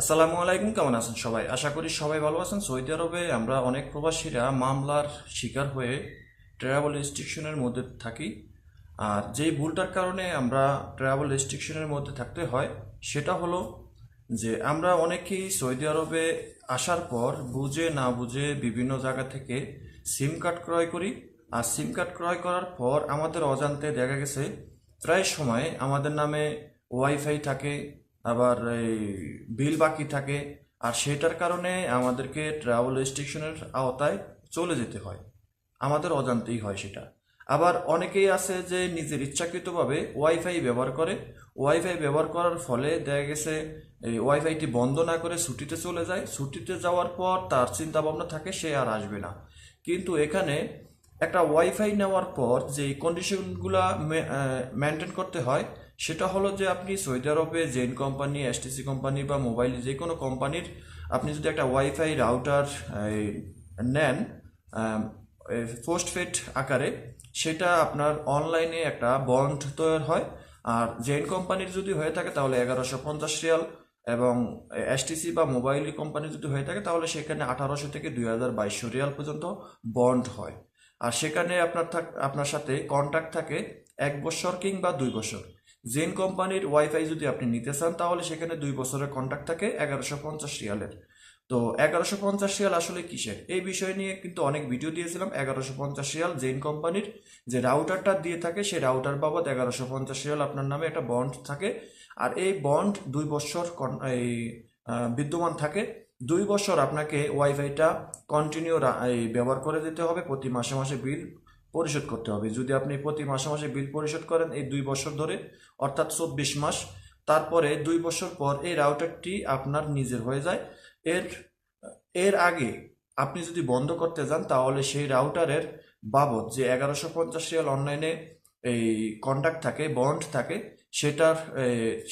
আসসালামু আলাইকুম, কেমন আছেন সবাই? আশা করি সবাই ভালো আছেন। সৌদি আরবে আমরা অনেক প্রবাসীরা মামলার শিকার হয়ে ট্রাভেল রেস্ট্রিকশনের মধ্যে থাকি। আর যেই ভুলটার কারণে আমরা ট্রাভেল রেস্ট্রিকশনের মধ্যে থাকতে হয়, সেটা হলো যে আমরা অনেকেই সৌদি আরবে আসার পর বুঝে না বুঝে বিভিন্ন জায়গা থেকে সিম কার্ড ক্রয় করি। আর সিম কার্ড ক্রয় করার পর আমাদের অজান্তে দেখা গেছে, প্রায় সময় আমাদের নামে ওয়াইফাই থাকে আবার এই বিল বাকি থাকে, আর সেটার কারণে আমাদেরকে ট্রাভেল রেস্ট্রিকশনের আওতায় চলে যেতে হয়। আমাদের অজান্তেই হয় সেটা। আবার অনেকেই আছে যে নিজের ইচ্ছাকৃতভাবে ওয়াইফাই ব্যবহার করে। ওয়াইফাই ব্যবহার করার ফলে দেখা গেছে, এই ওয়াইফাইটি বন্ধ না করে ছুটিতে চলে যায়। ছুটিতে যাওয়ার পর তার চিন্তা ভাবনা থাকে, সে আর আসবে না। কিন্তু এখানে একটা ওয়াইফাই নেওয়ার পর যে কন্ডিশনগুলা মেনটেন করতে হয় সেটা হলো যে আপনি সৌদি আরবে জেন কোম্পানি, এসটিসি কোম্পানি বা মোবাইল যে কোনো কোম্পানির আপনি যদি একটা ওয়াইফাই রাউটার নেন পোস্টপেড আকারে, সেটা আপনার অনলাইনে একটা বন্ড তৈরি হয়। আর জেন কোম্পানির যদি হয়ে থাকে তাহলে এগারোশো পঞ্চাশ রিয়াল এবং এসটিসি বা মোবাইল কোম্পানি যদি হয়ে থাকে তাহলে সেখানে আঠারোশো থেকে দুই হাজার বাইশশো রিয়াল পর্যন্ত বন্ড হয়। আর সেখানে আপনার থাক, আপনার সাথে কন্ট্যাক্ট থাকে এক বছর কিংবা দুই বছর। জেন কোম্পানির ওয়াইফাই যদি আপনি নিতে চান, তাহলে সেখানে দুই বছরের কন্ট্যাক্ট থাকে, এগারোশো পঞ্চাশ রিয়ালের। তো এগারোশো পঞ্চাশ রিয়াল আসলে কিসের? এই বিষয় নিয়ে কিন্তু অনেক ভিডিও দিয়েছিলাম, এগারোশো পঞ্চাশ রিয়াল জেন কোম্পানির। যে রাউটারটা দিয়ে থাকে, সেই রাউটার বাবদ এগারোশো পঞ্চাশ রিয়াল আপনার নামে একটা বন্ড থাকে। আর এই বন্ড দুই বছর এই বিদ্যমান থাকে। দুই বছর আপনাকে ওয়াইফাইটা কন্টিনিউ ব্যবহার করে দিতে হবে। প্রতি মাসে মাসে বিল পরিশোধ করতে হবে। যদি আপনি প্রতি মাসে মাসে বিল পরিশোধ করেন এই দুই বছর ধরে, অর্থাৎ চব্বিশ মাস, তারপরে দুই বছর পর এই রাউটারটি আপনার নিজের হয়ে যায়। এর এর আগে আপনি যদি বন্ধ করতে যান, তাহলে সেই রাউটারের বাবদ যে এগারোশো পঞ্চাশ রিয়াল অনলাইনে এই কন্ট্যাক্ট থাকে, বন্ড থাকে, সেটার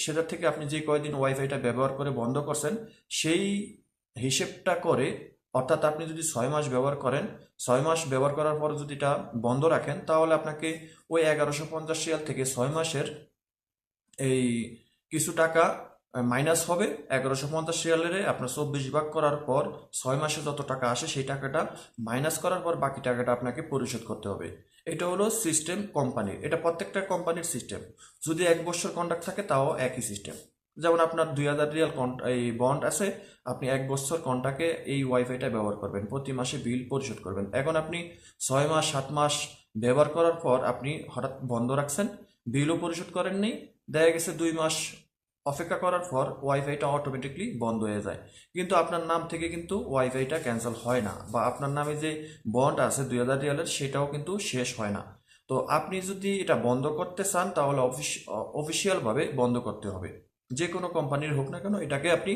সেটার থেকে আপনি যে কয়দিন ওয়াইফাইটা ব্যবহার করে বন্ধ করছেন, সেই হিসেবটা করে অর্থাৎ আপনি যদি ছয় মাস ব্যবহার করেন, ছয় মাস ব্যবহার করার পর যদি এটা বন্ধ রাখেন, তাহলে আপনাকে ওই এগারোশো পঞ্চাশ রিয়াল থেকে ছয় মাসের এই কিছু টাকা মাইনাস হবে। এগারোশো পঞ্চাশ রিয়ালের আপনার চব্বিশ ভাগ করার পর ছয় মাসে যত টাকা আসে, সেই টাকাটা মাইনাস করার পর বাকি টাকাটা আপনাকে পরিশোধ করতে হবে। এটা হলো সিস্টেম কোম্পানির এটা প্রত্যেকটা কোম্পানির সিস্টেম যদি এক বছর কন্ট্রাক্ট থাকে, তাও একই সিস্টেম যেমন আপনার দুই হাজার রিয়াল এই বন্ড আছে, আপনি এক বছর কন্ট্রাক্টে এই ওয়াইফাইটা ব্যবহার করবেন। প্রতি মাসে বিল পরিশোধ করবেন। এখন আপনি ছয় মাস, সাত মাস ব্যবহার করার পর আপনি হঠাৎ বন্ধ রাখছেন বিলও পরিশোধ করেননি দেখা গেছে দুই মাস অপেক্ষা করার পর ওয়াইফাইটা অটোমেটিকলি বন্ধ হয়ে যায়। কিন্তু আপনার নাম থেকে কিন্তু ওয়াইফাইটা ক্যান্সেল হয় না বা আপনার নামে যে বন্ড আছে দুই হাজার রিয়ালের, সেটাও কিন্তু শেষ হয় না। তো আপনি যদি এটা বন্ধ করতে চান, তাহলে অফিস অফিসিয়ালভাবে বন্ধ করতে হবে। যে কোনো কোম্পানির হোক না কেন, এটাকে আপনি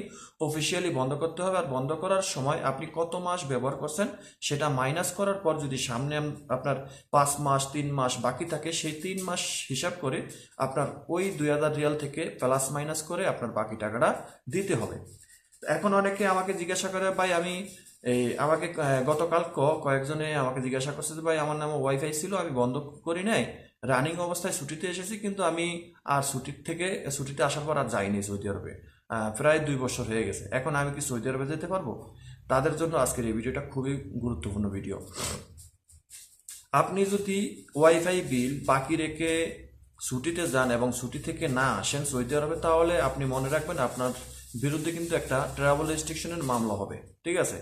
অফিসিয়ালি বন্ধ করতে হবে। আর বন্ধ করার সময় আপনি কত মাস ব্যবহার করছেন, সেটা মাইনাস করার পর যদি সামনে আপনার পাঁচ মাস, তিন মাস বাকি থাকে, সেই তিন মাস হিসাব করে আপনার ওই দুই হাজার রিয়াল থেকে প্লাস মাইনাস করে আপনার বাকি টাকাটা দিতে হবে। এখন অনেকে আমাকে জিজ্ঞাসা করে, ভাই, আমি এই আমাকে গতকাল কয়েকজনে আমাকে জিজ্ঞাসা করছে যে, ভাই, আমার নামে ওয়াইফাই ছিল, আমি বন্ধ করি নাই। রানিং অবস্থায় ছুটিতে এসেছি, কিন্তু আমি আর ছুটির থেকে, ছুটিতে আসার পর আর যাইনি সৌদি আরবে। প্রায় দুই বছর হয়ে গেছে। এখন আমি কি সৌদি আরবে যেতে পারব? তাদের জন্য আজকের এই ভিডিওটা খুবই গুরুত্বপূর্ণ ভিডিও। আপনি যদি ওয়াইফাই বিল বাকি রেখে ছুটিতে যান এবং ছুটি থেকে না আসেন সৌদি আরবে, তাহলে আপনি মনে রাখবেন আপনার বিরুদ্ধে কিন্তু একটা ট্রাভেল রেস্ট্রিকশনের মামলা হবে। ঠিক আছে?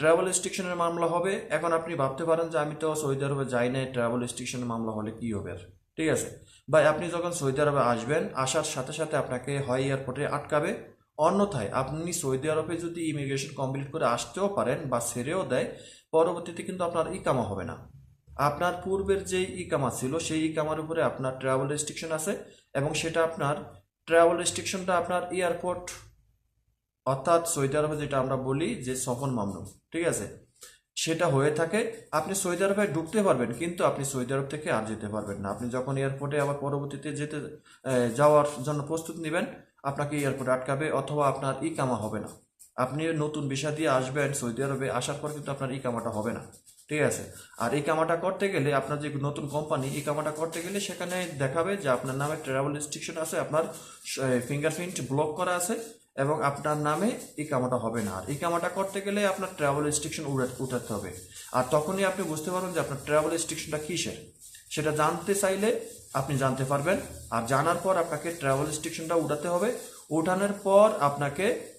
ট্রাভেল রেস্ট্রিকশনের মামলা হবে। এখন আপনি ভাবতে পারেন যে আমি তো সৌদি আরবে যাই নাই ট্রাভেল রেস্ট্রিকশনের মামলা হলে কি হবে? ঠিক আছে? ভাই, আপনি যখন সৌদি আরবে আসবেন, আসার সাথে সাথে আপনাকে হয় এয়ারপোর্টে আটকাবে। অন্যথায় আপনি সৌদি আরবে যদি ইমিগ্রেশন কমপ্লিট করে আসতেও পারেন বা ছেড়েও দেয়, পরবর্তীতে কিন্তু আপনার ইকামা হবে না। আপনার পূর্বের যে ইকামা ছিল, সেই ইকামার উপরে আপনার ট্রাভেল রেস্ট্রিকশন আছে এবং সেটা আপনার ট্রাভেল রেস্ট্রিকশনটা আপনার এয়ারপোর্ট অর্থাৎ সৌদি আরবে যেটা আমরা বলি যে সফন মামলুক ঠিক আছে? সেটা হয়ে থাকে, আপনি সৌদি আরবে ঢুকতে পারবেন, কিন্তু আপনি সৌদি আরব থেকে আর যেতে পারবেন না। আপনি যখন এয়ারপোর্টে আবার পরবর্তীতে যেতে যাওয়ার জন্য প্রস্তুত নেবেন, আপনাকে এয়ারপোর্টে আটকাবে অথবা আপনার ই কামা হবে না। আপনি নতুন ভিসা দিয়ে আসবেন সৌদি আরবে আসার পর কিন্তু আপনার ই কামাটা হবে না, ঠিক আছে? আর এই কামাটা করতে গেলে আপনার যে নতুন কোম্পানি এই কামাটা করতে গেলে সেখানে দেখাবে যে আপনার নামে ট্রাভেল রেস্ট্রিকশন আছে, আপনার ফিঙ্গারপ্রিন্ট ব্লক করা আছে এবং আপনার নামে ইকামাটা হবে না। আর ইকামাটা করতে গেলে আপনার ট্রাভেল রেস্ট্রিকশন উঠাতে হবে। আর তখনই আপনি বুঝতে পারবেন যে আপনার ট্রাভেল রেস্ট্রিকশনটা কিসের। সেটা জানতে চাইলে আপনি জানতে পারবেন। আর জানার পর আপনাকে ট্রাভেল রেস্ট্রিকশনটা উঠাতে হবে। উঠানোর পর আপনাকে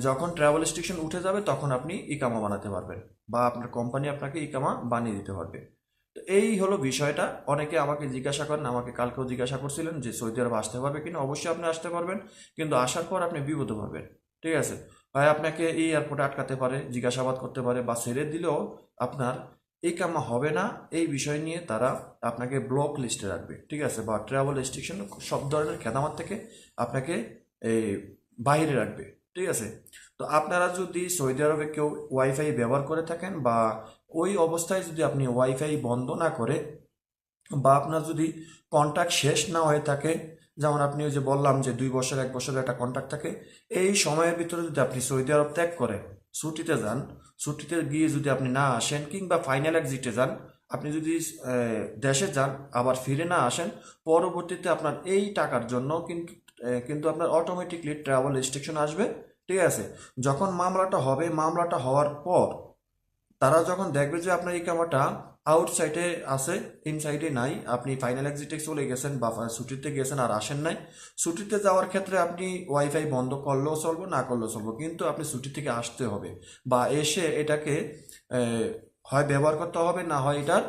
যখন ট্রাভেল রেস্ট্রিকশন উঠে যাবে, তখন আপনি ইকামা বানাতে পারবেন। বা আপনার কোম্পানি আপনাকে ইকামা বানিয়ে দিতে পারবে। তো এই হলো বিষয়টা। অনেকে আমাকে জিজ্ঞাসা করেন, আমাকে কালকেও জিজ্ঞাসা করছিলেন যে সৌদি আরব আসতে পারবে কিনা? অবশ্যই আপনি আসতে পারবেন, কিন্তু আসার পর আপনি বিপদে পাবেন ঠিক আছে? ভাই, আপনাকে এই এয়ারপোর্টে আটকাতে পারে, জিজ্ঞাসাবাদ করতে পারে বা ছেড়ে দিলেও আপনার এই কামা হবে না। এই বিষয় নিয়ে তারা আপনাকে ব্লক লিস্টে রাখবে, ঠিক আছে? বা ট্রাভেল রেস্ট্রিকশন সব ধরনের খেদামাত থেকে আপনাকে এই বাইরে রাখবে। ঠিক আছে? তো আপনারা যদি সৌদি আরবে কেউ ওয়াইফাই ব্যবহার করে থাকেন বা ওই অবস্থায় যদি আপনি ওয়াইফাই বন্ধ না করে বা আপনার যদি কন্ট্যাক্ট শেষ না হয়ে থাকে, যেমন আপনি ওই যে বললাম যে দুই বছর, এক বছরের একটা কন্ট্যাক্ট থাকে, এই সময়ের ভিতরে যদি আপনি সৌদি আরব ত্যাগ করে ছুটিতে যান, ছুটিতে গিয়ে যদি আপনি না আসেন কিংবা ফাইনাল এক্সিটে যান, আপনি যদি দেশে যান, আবার ফিরে না আসেন, পরবর্তীতে আপনার এই টাকার জন্য কিন্তু কিন্তু আপনার অটোমেটিকলি ট্রাভেল রেস্ট্রিকশন আসবে, ঠিক আছে? যখন মামলাটা হবে, মামলাটা হওয়ার পর, তারা যখন দেখবে যে আপনার এই কামাটা আউটসাইডে আছে ইনসাইডে নাই, আপনি ফাইনাল এক্সিটে চলে গেছেন বা ছুটিতে গেছেন আর আসেন নাই, ছুটিতে যাওয়ার ক্ষেত্রে আপনি ওয়াইফাই বন্ধ করলেও চলবো, না করলেও চলবো, কিন্তু আপনি ছুটি থেকে আসতে হবে বা এসে এটাকে হয় ব্যবহার করতে হবে, না হয় এটার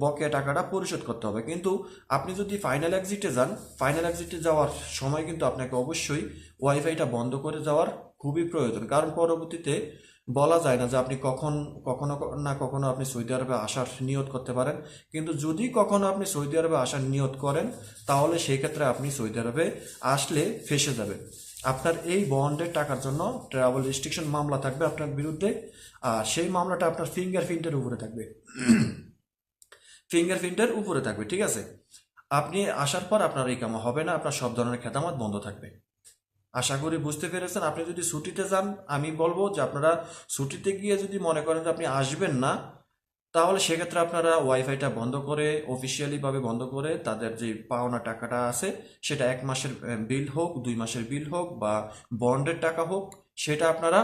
বকেয়া টাকাটা পরিশোধ করতে হবে। কিন্তু আপনি যদি ফাইনাল এক্সিটে যান ফাইনাল এক্সিটে যাওয়ার সময় কিন্তু আপনাকে অবশ্যই ওয়াইফাইটা বন্ধ করে যাওয়ার খুবই প্রয়োজন। কারণ পরবর্তীতে বলা যায় না যে আপনি কখন, কখনো না কখনো আপনি সৌদি আরবে আসার নিয়ত করতে পারেন। কিন্তু যদি কখনো আপনি সৌদি আরবে আসার নিয়ত করেন, তাহলে সেই ক্ষেত্রে আপনি সৌদি আরবে আসলে ফেসে যাবেন। আপনার এই বন্ডের টাকার জন্য ট্রাভেল রেস্ট্রিকশন মামলা থাকবে আপনার বিরুদ্ধে, আর সেই মামলাটা আপনার ফিঙ্গারপ্রিন্টের উপরে থাকবে। ফিঙ্গারপ্রিন্টের উপরে থাকবে, ঠিক আছে? আপনি আসার পর আপনার এই কামা হবে না, আপনার সব ধরনের খেতামত বন্ধ থাকবে। আশা করি বুঝতে পেরেছেন, আপনি যদি ছুটিতে যান, আমি বলব যে আপনারা ছুটিতে গিয়ে যদি মনে করেন যে আপনি আসবেন না, তাহলে সেক্ষেত্রে আপনারা ওয়াইফাইটা বন্ধ করে অফিসিয়ালি ভাবে বন্ধ করে তাদের যে পাওনা টাকাটা আছে, সেটা এক মাসের বিল হোক, দুই মাসের বিল হোক বা বন্ডের টাকা হোক, সেটা আপনারা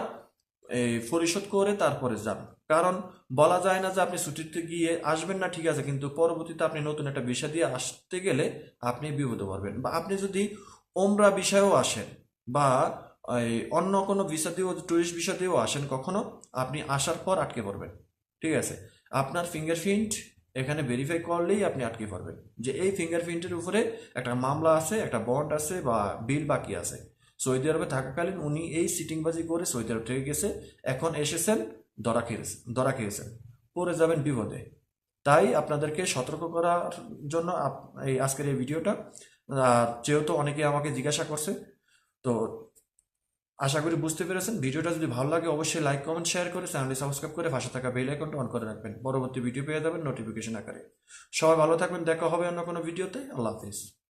পরিশোধ করে তারপরে যান। কারণ বলা যায় না যে আপনি ছুটিতে গিয়ে আসবেন না, ঠিক আছে, কিন্তু পরবর্তীতে আপনি নতুন একটা বিষয় দিয়ে আসতে গেলে আপনি বিপদে পড়বেন। বা আপনি যদি ওমরা বিষয়েও আসেন বা অন্য কোনো ভিসা দিয়েও টুরিস্ট ভিসা দিয়েও আসেন, কখনো আপনি আসার পর আটকে পড়বেন, ঠিক আছে? আপনার ফিঙ্গারপ্রিন্ট এখানে ভেরিফাই করলেই আপনি আটকে পড়বেন যে এই ফিঙ্গারপ্রিন্টের উপরে একটা মামলা আছে, একটা বন্ড আছে বা বিল বাকি আছে। সৌদি আরবে থাকাকালীন উনি এই সিটিংবাজি করে সৌদি আরব থেকে গেছে, এখন এসেছেন ধরা খেয়েছে ধরা খেয়েছেন পড়ে যাবেন বিপদে। তাই আপনাদেরকে সতর্ক করার জন্য এই আজকের এই ভিডিওটা। আর যেহেতু অনেকে আমাকে জিজ্ঞাসা করছে, তো আশা করি বুঝতে পেরেছেন। ভিডিওটা যদি ভালো লাগে, অবশ্যই লাইক, কমেন্ট, শেয়ার করে চ্যানেলটি সাবস্ক্রাইব করে পাশে থাকা বেল আইকনটা অন করে রাখবেন। পরবর্তী ভিডিও পেয়ে যাবেন নোটিফিকেশন আকারে। সবাই ভালো থাকবেন, দেখা হবে অন্য কোনো ভিডিওতে। আল্লাহ হাফিজ।